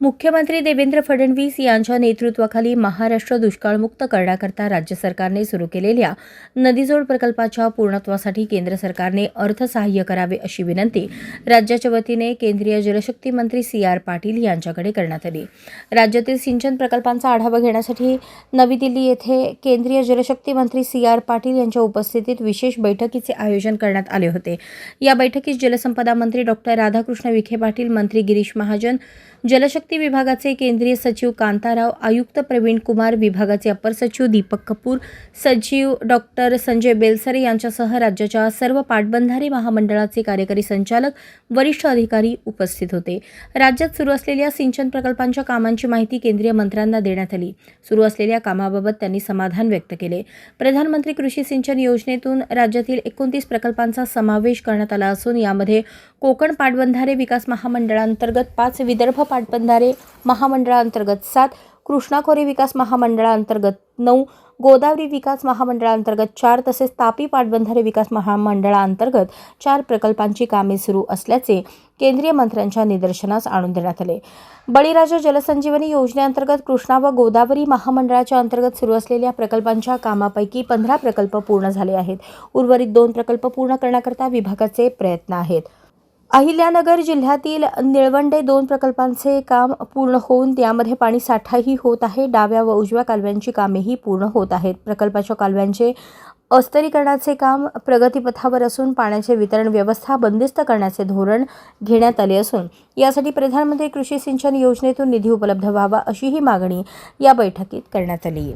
मुख्यमंत्री देवेंद्र फडणवीस यांच्या नेतृत्वाखाली महाराष्ट्र दुष्काळमुक्त करण्याकरता राज्य सरकारने सुरू केलेल्या नदीजोड प्रकल्पाच्या पूर्णत्वासाठी केंद्र सरकारने अर्थसहाय्य करावे अशी विनंती राज्याच्या वतीने केंद्रीय जलशक्ती मंत्री सी आर पाटील यांच्याकडे करण्यात आली. राज्यातील सिंचन प्रकल्पांचा आढावा घेण्यासाठी नवी दिल्ली येथे केंद्रीय जलशक्ती मंत्री सी आर पाटील यांच्या उपस्थितीत विशेष बैठकीचे आयोजन करण्यात आले होते. या बैठकीत जलसंपदा मंत्री डॉक्टर राधाकृष्ण विखे पाटील मंत्री गिरीश महाजन जलशक्ती विभागाचे केंद्रीय सचिव कांताराव आयुक्त प्रवीण कुमार विभागाचे अपर सचिव दीपक कपूर सचिव डॉक्टर संजय बेलसरे यांच्यासह राज्याच्या सर्व पाटबंधारे महामंडळाचे कार्यकारी संचालक वरिष्ठ अधिकारी उपस्थित होते. राज्यात सुरू असलेल्या सिंचन प्रकल्पांच्या कामांची माहिती केंद्रीय मंत्र्यांना देण्यात आली. सुरू असलेल्या कामाबाबत त्यांनी समाधान व्यक्त केले. प्रधानमंत्री कृषी सिंचन योजनेतून राज्यातील एकोणतीस प्रकल्पांचा समावेश करण्यात आला असून यामध्ये कोकण पाटबंधारे विकास महामंडळांतर्गत पाच विदर्भ पाटबंधारे महामंडळांतर्गत सात कृष्णा खोरे विकास महामंडळांतर्गत नऊ गोदावरी विकास महामंडळांतर्गत चार तसेच तापी पाटबंधारे विकास महामंडळाअंतर्गत चार प्रकल्पांची कामे सुरू असल्याचे केंद्रीय मंत्र्यांच्या निदर्शनास आणून देण्यात आले. बळीराजा जलसंजीवनी योजनेअंतर्गत कृष्णा व गोदावरी महामंडळाच्या अंतर्गत सुरू असलेल्या प्रकल्पांच्या कामापैकी पंधरा प्रकल्प पूर्ण झाले आहेत. उर्वरित दोन प्रकल्प पूर्ण करण्याकरता विभागाचे प्रयत्न आहेत. अहिल्यानगर जिल्ह्यातील निळवंडे दोन प्रकल्पांचे काम पूर्ण होऊन त्यामध्ये पाणी साठाही होत आहे. डाव्या व उजव्या कालव्यांची कामेही पूर्ण होत आहेत. प्रकल्पाच्या कालव्यांचे अस्तरीकरणाचे काम प्रगतीपथावर असून पाण्याचे वितरण व्यवस्था बंदिस्त करण्याचे धोरण घेण्यात आले असून यासाठी प्रधानमंत्री कृषी सिंचन योजनेतून निधी उपलब्ध व्हावा अशीही मागणी या बैठकीत करण्यात आली